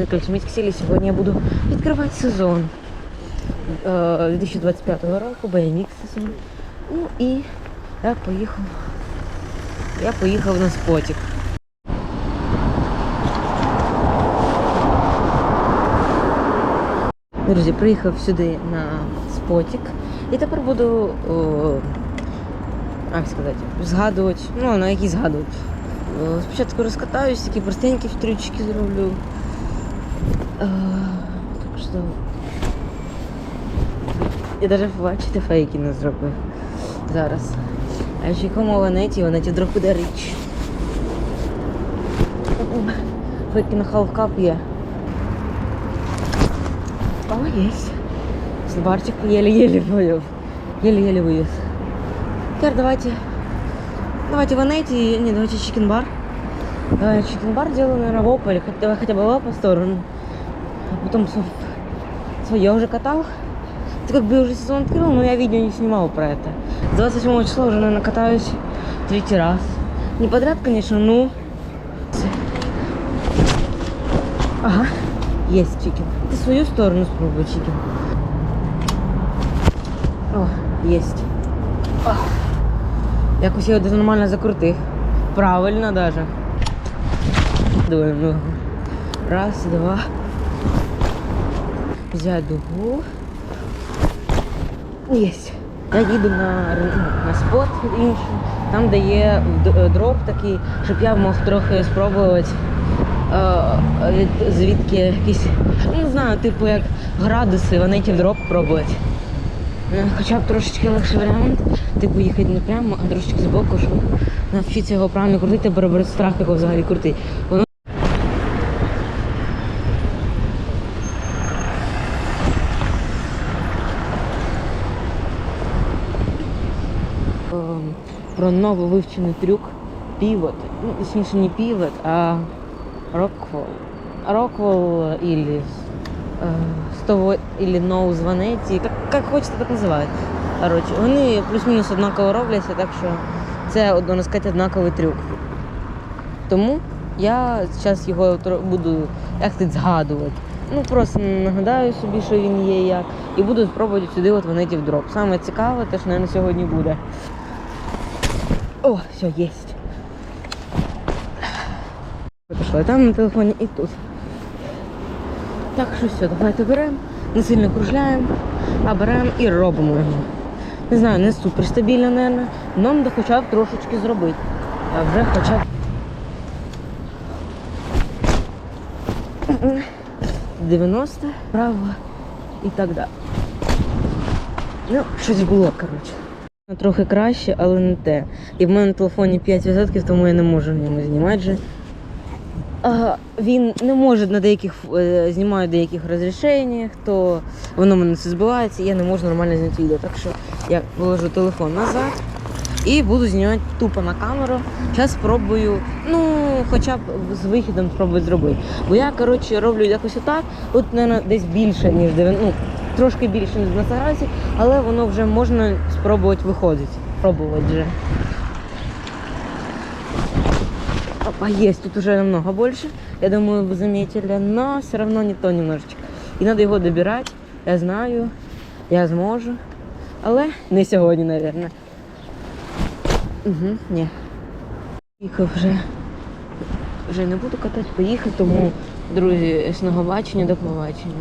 Виклик Міськсілі. Сьогодні я буду відкривати сезон е, 2025 року, BMX сезон. Ну і я поїхав. Я поїхав на спотік. Друзі, приїхав сюди на спотік. І тепер буду, о, як сказати, згадувати, ну, на які згадувати. Спочатку розкатаюсь, такі простенькі трючки зроблю. Е, так що. Я навіть бачите, фейки не зробив зараз. А ще якому ванеті, ванеті вдруг буде річ. Фейки на халфкап є. О, есть. Барчик еле-еле вывез. Еле-еле вывез. Теперь давайте... Давайте ванети, не, давайте чикен-бар. Чикен-бар делаю, наверное, в опа, или хотя, хотя бы в опа сторону. А потом свое уже катал. Это как бы уже сезон открыл, но я видео не снимал про это. С 27 числа уже, наверное, катаюсь третий раз. Не подряд, конечно, но... Ага, есть чикен. Ты свою сторону спробуй, чикен. О, есть. О. Я його нормально закрутив. Правильно даже. Дуємо ногу. Раз, два. Взять дугу. Єсть. Я їду на, на спот інший, там, де є дроп такий, щоб я мог трохи спробувати. е, звідки якісь, ну не знаю, типу як градуси, ванетів дроп пробувати. Е, Хоча б трошечки легший варіант, типу їхати не прямо, а трошечки збоку, щоб навчитися його правильно крутити, перебрати страх його взагалі крутити. Воно ем, про нововивчений трюк півот. Ну, точніше, не півот, а роквол. Роквол или э, 100 или ноуз ванеті, як, як хочете, так називають. Коротше, вони плюс-мінус однаково робляться, так що це можна сказати, однаковий трюк. Тому я зараз його буду як сказати, згадувати. Ну просто нагадаю собі, що він є як, і буду спробувати сюди от ванеті в дроп. Саме цікаве, те, що мабуть, сьогодні буде. О, все, єсть. Пішла там на телефоні і тут. Так що все, давайте беремо, не сильно кружляємо, а беремо і робимо його. Не знаю, не супер стабільно, мабуть, але треба хоча б трошечки зробити. А вже хоча б. 90, право і так далі. Ну, щось було, коротше. Трохи краще, але не те. І в мене на телефоні 5%, тому я не можу в ньому знімати. А, він не може на деяких е, знімаю деяких розрішеннях, то воно мене все збивається, і я не можу нормально зняти відео. Так що я положу телефон назад і буду знімати тупо на камеру. Зараз спробую, ну, хоча б з вихідом спробую зробити. Бо я, коротше, роблю якось отак, от, мабуть, десь більше, ніж 90, ну, трошки більше, ніж на градусів, але воно вже можна спробувати виходити. Пробувати вже. Опа, есть, тут уже намного больше. Я думаю, вы заметили, но все равно не то немножечко. І треба його добирати. Я знаю, я зможу. Але не сьогодні, мабуть. Угу, ні. Їхав вже. Вже не буду катати, поїхати, тому, друзі, з до побачення.